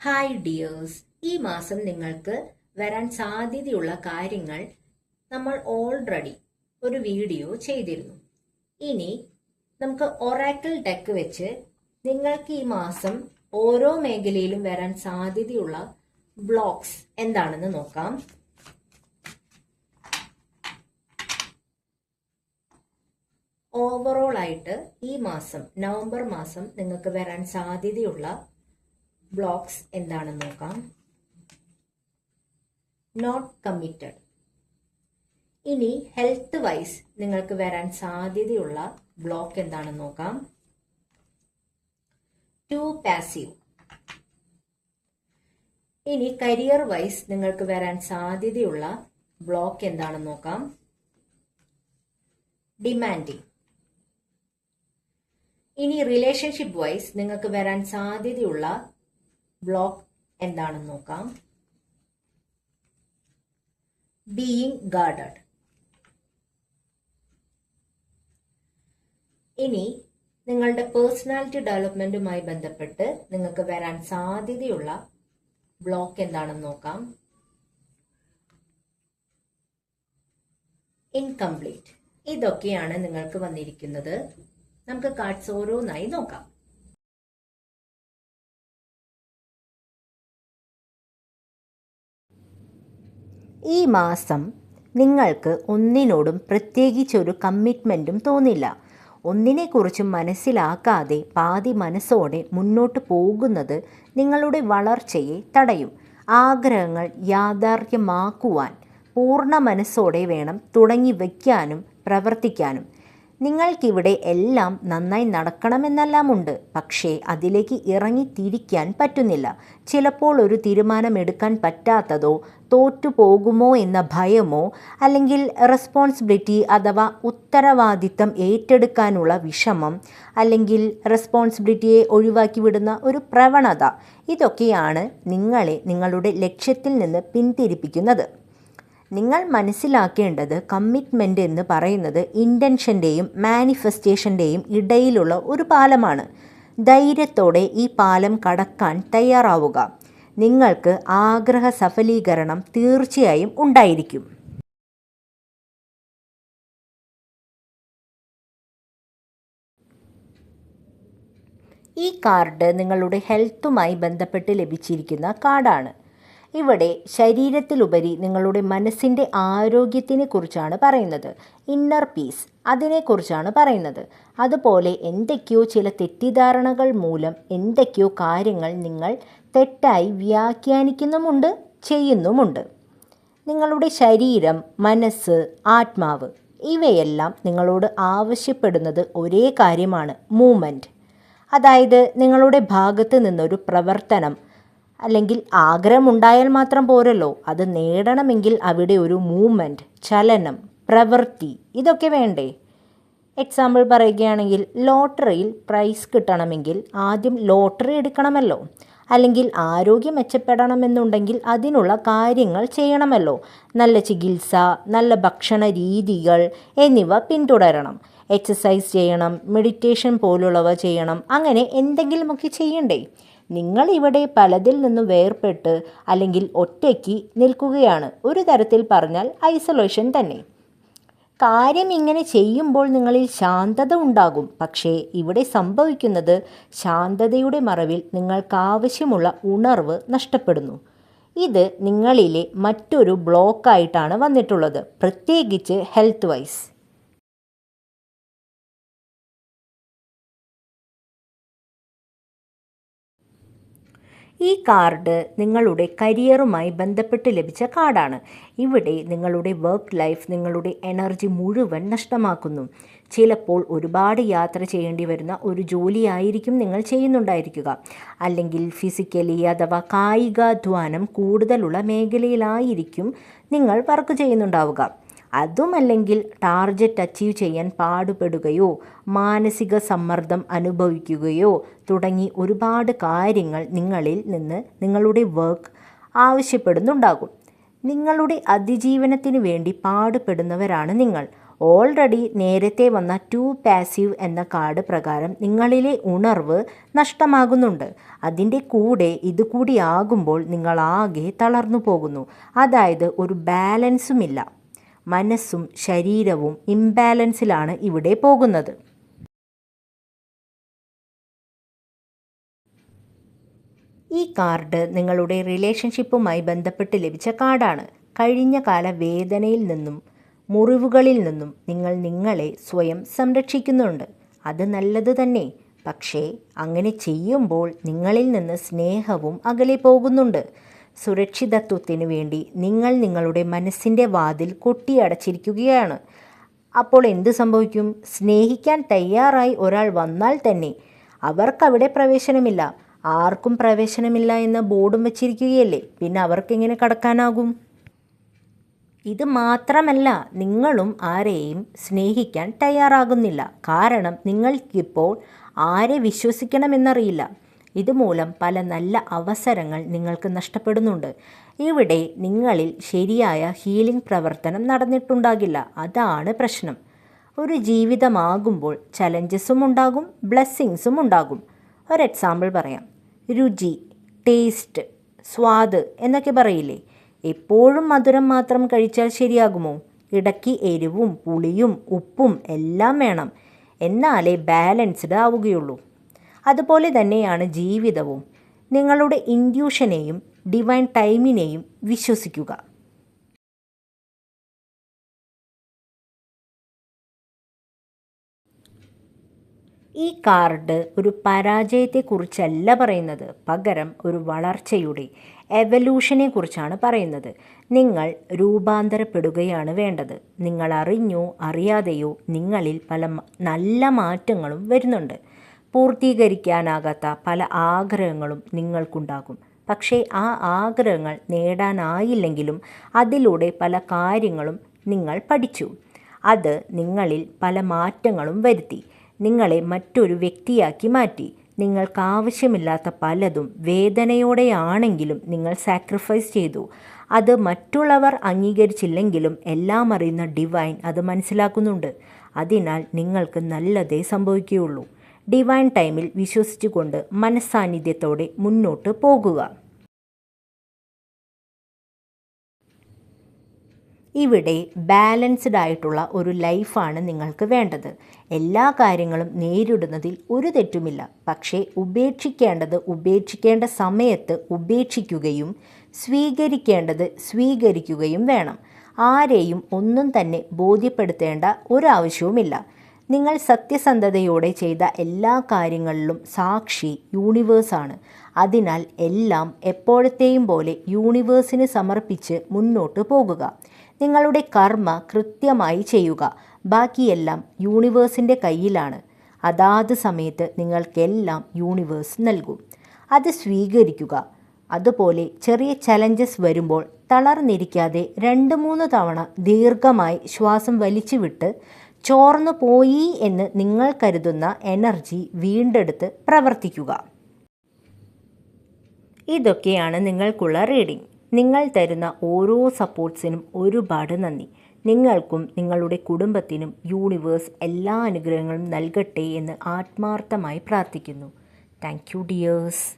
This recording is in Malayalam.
ഹായ് ഡിയേഴ്സ് ഈ മാസം നിങ്ങൾക്ക് വരാൻ സാധ്യതയുള്ള കാര്യങ്ങൾ നമ്മൾ ഓൾറെഡി ഒരു വീഡിയോ ചെയ്തിരുന്നു. ഇനി നമുക്ക് ഒറാക്കിൾ ഡെക്ക് വെച്ച് നിങ്ങൾക്ക് ഈ മാസം ഓരോ മേഖലയിലും വരാൻ സാധ്യതയുള്ള ബ്ലോക്സ് എന്താണെന്ന് നോക്കാം. ഓവറോൾ ആയിട്ട് ഈ മാസം നവംബർ മാസം നിങ്ങൾക്ക് വരാൻ സാധ്യതയുള്ള ബ്ലോക്സ് എന്താണെന്ന് നോക്കാം. നോട്ട് കമ്മിറ്റഡ് ഇനി ഹെൽത്ത് വൈസ് നിങ്ങൾക്ക് വരാൻ സാധ്യതയുള്ള ബ്ലോക്ക് എന്താണെന്ന് നോക്കാം. ടു പാസീവ് ഇനി കരിയർ വൈസ് നിങ്ങൾക്ക് വരാൻ സാധ്യതയുള്ള ബ്ലോക്ക് എന്താണെന്ന് നോക്കാം. ഡിമാൻഡിങ് ഇനി റിലേഷൻഷിപ്പ് വൈസ് നിങ്ങൾക്ക് വരാൻ സാധ്യതയുള്ള ബ്ലോക്ക് എന്താണെന്ന് നോക്കാം. ബീയിങ് ഗാർഡഡ് ഇനി നിങ്ങളുടെ പേഴ്സണാലിറ്റി ഡെവലപ്മെന്റുമായി ബന്ധപ്പെട്ട് നിങ്ങൾക്ക് വരാൻ സാധ്യതയുള്ള ബ്ലോക്ക് എന്താണെന്ന് നോക്കാം. ഇൻകംപ്ലീറ്റ് ഇതൊക്കെയാണ് നിങ്ങൾക്ക് വന്നിരിക്കുന്നത്. നമുക്ക് കാർഡ്സ് ഓരോന്നായി നോക്കാം. ഈ മാസം നിങ്ങൾക്ക് ഒന്നിനോടും പ്രത്യേകിച്ചൊരു കമ്മിറ്റ്മെന്റും തോന്നില്ല. ഒന്നിനെക്കുറിച്ചും മനസ്സിലാക്കാതെ പാതി മനസ്സോടെ മുന്നോട്ട് പോകുന്നത് നിങ്ങളുടെ വളർച്ചയെ തടയും. ആഗ്രഹങ്ങൾ യാഥാർത്ഥ്യമാക്കുവാൻ പൂർണ മനസ്സോടെ വേണം തുടങ്ങി വയ്ക്കാനും പ്രവർത്തിക്കാനും. നിങ്ങൾക്കിവിടെ എല്ലാം നന്നായി നടക്കണമെന്നെല്ലാമുണ്ട്. പക്ഷേ അതിലേക്ക് ഇറങ്ങി തിരിക്കാൻ പറ്റുന്നില്ല. ചിലപ്പോൾ ഒരു തീരുമാനമെടുക്കാൻ പറ്റാത്തതോ തോറ്റു പോകുമോ എന്ന ഭയമോ അല്ലെങ്കിൽ റെസ്പോൺസിബിലിറ്റി അഥവാ ഉത്തരവാദിത്തം ഏറ്റെടുക്കാനുള്ള വിഷമം അല്ലെങ്കിൽ റെസ്പോൺസിബിലിറ്റിയെ ഒഴിവാക്കി വിടുന്ന ഒരു പ്രവണത ഇതൊക്കെയാണ് നിങ്ങളെ നിങ്ങളുടെ ലക്ഷ്യത്തിൽ നിന്ന് പിന്തിരിപ്പിക്കുന്നത്. നിങ്ങൾ മനസ്സിലാക്കേണ്ടത് കമ്മിറ്റ്മെന്റ് എന്ന് പറയുന്നത് ഇന്റൻഷന്റെയും മാനിഫെസ്റ്റേഷന്റെയും ഇടയിലുള്ള ഒരു പാലമാണ്. ധൈര്യത്തോടെ ഈ പാലം കടക്കാൻ തയ്യാറാവുക. നിങ്ങൾക്ക് ആഗ്രഹ സഫലീകരണം തീർച്ചയായും ഉണ്ടായിരിക്കും. ഈ കാർഡ് നിങ്ങളുടെ ഹെൽത്തുമായി ബന്ധപ്പെട്ട് ലഭിച്ചിരിക്കുന്ന കാർഡാണ്. ഇവിടെ ശരീരത്തിലുപരി നിങ്ങളുടെ മനസ്സിന്റെ ആരോഗ്യത്തിനെ കുറിച്ചാണ് പറയുന്നത്. ഇന്നർ പീസ് അതിനെക്കുറിച്ചാണ് പറയുന്നത്. അതുപോലെ എന്തൊക്കെയോ ചില തെറ്റിദ്ധാരണകൾ മൂലം എന്തൊക്കെയോ കാര്യങ്ങൾ നിങ്ങൾ തെറ്റായി വ്യാഖ്യാനിക്കുന്നുമുണ്ട് ചെയ്യുന്നുമുണ്ട്. നിങ്ങളുടെ ശരീരം മനസ്സ് ആത്മാവ് ഇവയെല്ലാം നിങ്ങളോട് ആവശ്യപ്പെടുന്നത് ഒരേ കാര്യമാണ് മൂമെന്റ് അതായത് നിങ്ങളുടെ ഭാഗത്ത് നിന്നൊരു പ്രവർത്തനം അല്ലെങ്കിൽ ആഗ്രഹമുണ്ടായാൽ മാത്രം പോരല്ലോ. അത് നേടണമെങ്കിൽ അവിടെ ഒരു മൂവ്മെന്റ് ചലനം പ്രവൃത്തി ഇതൊക്കെ വേണ്ടേ? എക്സാമ്പിൾ പറയുകയാണെങ്കിൽ ലോട്ടറിയിൽ പ്രൈസ് കിട്ടണമെങ്കിൽ ആദ്യം ലോട്ടറി എടുക്കണമല്ലോ. അല്ലെങ്കിൽ ആരോഗ്യം മെച്ചപ്പെടണമെന്നുണ്ടെങ്കിൽ അതിനുള്ള കാര്യങ്ങൾ ചെയ്യണമല്ലോ. നല്ല ചികിത്സ നല്ല ഭക്ഷണ രീതികൾ എന്നിവ പിന്തുടരണം. എക്സസൈസ് ചെയ്യണം മെഡിറ്റേഷൻ പോലുള്ളവ ചെയ്യണം അങ്ങനെ എന്തെങ്കിലുമൊക്കെ ചെയ്യണ്ടേ? നിങ്ങൾ ഇവിടെ പലതിൽ നിന്നും വേർപെട്ട് അല്ലെങ്കിൽ ഒറ്റയ്ക്ക് നിൽക്കുകയാണ്. ഒരു തരത്തിൽ പറഞ്ഞാൽ ഐസൊലേഷൻ തന്നെ. കാര്യം ഇങ്ങനെ ചെയ്യുമ്പോൾ നിങ്ങളിൽ ശാന്തത ഉണ്ടാകും. പക്ഷേ ഇവിടെ സംഭവിക്കുന്നത് ശാന്തതയുടെ മറവിൽ നിങ്ങൾക്കാവശ്യമുള്ള ഉണർവ് നഷ്ടപ്പെടുന്നു. ഇത് നിങ്ങളിലെ മറ്റൊരു ബ്ലോക്കായിട്ടാണ് വന്നിട്ടുള്ളത്. പ്രത്യേകിച്ച് ഹെൽത്ത് വൈസ്. ഈ കാർഡ് നിങ്ങളുടെ കരിയറുമായി ബന്ധപ്പെട്ട് ലഭിച്ച കാർഡാണ്. ഇവിടെ നിങ്ങളുടെ വർക്ക് ലൈഫ് നിങ്ങളുടെ എനർജി മുഴുവൻ നഷ്ടമാക്കുന്നു. ചിലപ്പോൾ ഒരുപാട് യാത്ര ചെയ്യേണ്ടി വരുന്ന ഒരു ജോലിയായിരിക്കും നിങ്ങൾ ചെയ്യുന്നുണ്ടായിരിക്കുക. അല്ലെങ്കിൽ ഫിസിക്കലി അഥവാ കായികാധ്വാനം കൂടുതലുള്ള മേഖലയിലായിരിക്കും നിങ്ങൾ വർക്ക് ചെയ്യുന്നുണ്ടാവുക. അതുമല്ലെങ്കിൽ ടാർജറ്റ് അച്ചീവ് ചെയ്യാൻ പാടുപെടുകയോ മാനസിക സമ്മർദ്ദം അനുഭവിക്കുകയോ തുടങ്ങി ഒരുപാട് കാര്യങ്ങൾ നിങ്ങളിൽ നിന്ന് നിങ്ങളുടെ വർക്ക് ആവശ്യപ്പെടുന്നുണ്ടാകും. നിങ്ങളുടെ അതിജീവനത്തിന് വേണ്ടി പാടുപെടുന്നവരാണ് നിങ്ങൾ. ഓൾറെഡി നേരത്തെ വന്ന ടു പാസീവ് എന്ന കാർഡ് പ്രകാരം നിങ്ങളിലെ ഉണർവ് നഷ്ടമാകുന്നുണ്ട്. അതിന്റെ കൂടെ ഇത് കൂടി ആകുമ്പോൾ നിങ്ങൾ ആകെ തളർന്നു പോകുന്നു. അതായത് ഒരു ബാലൻസുമില്ല മനസ്സും ശരീരവും ഇംബാലൻസിലാണ് ഇവിടെ പോകുന്നത്. ഈ കാർഡ് നിങ്ങളുടെ റിലേഷൻഷിപ്പുമായി ബന്ധപ്പെട്ട് ലഭിച്ച കാർഡാണ്. കഴിഞ്ഞ കാല വേദനയിൽ നിന്നും മുറിവുകളിൽ നിന്നും നിങ്ങൾ നിങ്ങളെ സ്വയം സംരക്ഷിക്കുന്നുണ്ട്. അത് നല്ലത് തന്നെ. പക്ഷേ അങ്ങനെ ചെയ്യുമ്പോൾ നിങ്ങളിൽ നിന്ന് സ്നേഹവും അകലെ പോകുന്നുണ്ട്. സുരക്ഷിതത്വത്തിനു വേണ്ടി നിങ്ങൾ നിങ്ങളുടെ മനസ്സിന്റെ വാതിൽ കൊട്ടിയടച്ചിരിക്കുകയാണ്. അപ്പോൾ എന്ത് സംഭവിക്കും? സ്നേഹിക്കാൻ തയ്യാറായി ഒരാൾ വന്നാൽ തന്നെ അവർക്കവിടെ പ്രവേശനമില്ല. ആർക്കും പ്രവേശനമില്ല എന്ന ബോർഡും വച്ചിരിക്കുകയല്ലേ? പിന്നെ അവർക്കെങ്ങനെ കടക്കാനാകും? ഇത് മാത്രമല്ല നിങ്ങളും ആരെയും സ്നേഹിക്കാൻ തയ്യാറാകുന്നില്ല. കാരണം നിങ്ങൾക്കിപ്പോൾ ആരെ വിശ്വസിക്കണമെന്നറിയില്ല. ഇതുമൂലം പല നല്ല അവസരങ്ങൾ നിങ്ങൾക്ക് നഷ്ടപ്പെടുന്നുണ്ട്. ഇവിടെ നിങ്ങളിൽ ശരിയായ ഹീലിംഗ് പ്രവർത്തനം നടന്നിട്ടുണ്ടാകില്ല. അതാണ് പ്രശ്നം. ഒരു ജീവിതമാകുമ്പോൾ ചലഞ്ചസും ഉണ്ടാകും ബ്ലെസ്സിങ്സും ഉണ്ടാകും. ഒരു എക്സാമ്പിൾ പറയാം. രുചി ടേസ്റ്റ് സ്വാദ് എന്നൊക്കെ പറയില്ലേ? എപ്പോഴും മധുരം മാത്രം കഴിച്ചാൽ ശരിയാകുമോ? ഇടയ്ക്ക് എരിവും പുളിയും ഉപ്പും എല്ലാം വേണം. എന്നാലേ ബാലൻസ്ഡ് ആവുകയുള്ളൂ. അതുപോലെ തന്നെയാണ് ജീവിതവും. നിങ്ങളുടെ ഇൻഡ്യൂഷനെയും ഡിവൈൻ ടൈമിനെയും വിശ്വസിക്കുക. ഈ കാർഡ് ഒരു പരാജയത്തെക്കുറിച്ചല്ല പറയുന്നത്. പകരം ഒരു വളർച്ചയുടെ എവല്യൂഷനെ കുറിച്ചാണ് പറയുന്നത്. നിങ്ങൾ രൂപാന്തരപ്പെടുകയാണ് വേണ്ടത്. നിങ്ങൾ അറിഞ്ഞോ അറിയാതെയോ നിങ്ങളിൽ പല നല്ല മാറ്റങ്ങളും വരുന്നുണ്ട്. പൂർത്തീകരിക്കാനാകാത്ത പല ആഗ്രഹങ്ങളും നിങ്ങൾക്കുണ്ടാകും. പക്ഷേ ആ ആഗ്രഹങ്ങൾ നേടാനായില്ലെങ്കിലും അതിലൂടെ പല കാര്യങ്ങളും നിങ്ങൾ പഠിച്ചു. അത് നിങ്ങളിൽ പല മാറ്റങ്ങളും വരുത്തി. നിങ്ങളെ മറ്റൊരു വ്യക്തിയാക്കി മാറ്റി. നിങ്ങൾക്കാവശ്യമില്ലാത്ത പലതും വേദനയോടെയാണെങ്കിലും നിങ്ങൾ സാക്രിഫൈസ് ചെയ്തു. അത് മറ്റുള്ളവർ അംഗീകരിച്ചില്ലെങ്കിലും എല്ലാം അറിയുന്ന ഡിവൈൻ അത് മനസ്സിലാക്കുന്നുണ്ട്. അതിനാൽ നിങ്ങൾക്ക് നല്ലതേ സംഭവിക്കുകയുള്ളൂ. ഡിവൈൻ ടൈമിൽ വിശ്വസിച്ചുകൊണ്ട് മനസ്സാന്നിധ്യത്തോടെ മുന്നോട്ട് പോകുക. ഇവിടെ ബാലൻസ്ഡ് ആയിട്ടുള്ള ഒരു ലൈഫാണ് നിങ്ങൾക്ക് വേണ്ടത്. എല്ലാ കാര്യങ്ങളും നേരിടുന്നതിൽ ഒരു തെറ്റുമില്ല. പക്ഷേ ഉപേക്ഷിക്കേണ്ടത് ഉപേക്ഷിക്കേണ്ട സമയത്ത് ഉപേക്ഷിക്കുകയും സ്വീകരിക്കേണ്ടത് സ്വീകരിക്കുകയും വേണം. ആരെയും ഒന്നും തന്നെ ബോധ്യപ്പെടുത്തേണ്ട ഒരാവശ്യവുമില്ല. നിങ്ങൾ സത്യസന്ധതയോടെ ചെയ്ത എല്ലാ കാര്യങ്ങളിലും സാക്ഷി യൂണിവേഴ്സാണ് അതിനാൽ എല്ലാം എപ്പോഴത്തെയും പോലെ യൂണിവേഴ്സിന് സമർപ്പിച്ച് മുന്നോട്ട് പോകുക. നിങ്ങളുടെ കർമ്മ കൃത്യമായി ചെയ്യുക. ബാക്കിയെല്ലാം യൂണിവേഴ്സിന്റെ കയ്യിലാണ്. അതാത് സമയത്ത് നിങ്ങൾക്കെല്ലാം യൂണിവേഴ്സ് നൽകും. അത് സ്വീകരിക്കുക. അതുപോലെ ചെറിയ ചലഞ്ചസ് വരുമ്പോൾ തളർന്നിരിക്കാതെ രണ്ട് മൂന്ന് തവണ ദീർഘമായി ശ്വാസം വലിച്ചു വിട്ട് ചോർന്നു പോയി എന്ന് നിങ്ങൾ കരുതുന്ന എനർജി വീണ്ടെടുത്ത് പ്രവർത്തിക്കുക. ഇതൊക്കെയാണ് നിങ്ങൾക്കുള്ള റീഡിംഗ് നിങ്ങൾ തരുന്ന ഓരോ സപ്പോർട്ട്സിനും ഒരുപാട് നന്ദി. നിങ്ങൾക്കും നിങ്ങളുടെ കുടുംബത്തിനും യൂണിവേഴ്സ് എല്ലാ അനുഗ്രഹങ്ങളും നൽകട്ടെ എന്ന് ആത്മാർത്ഥമായി പ്രാർത്ഥിക്കുന്നു. Thank you dears.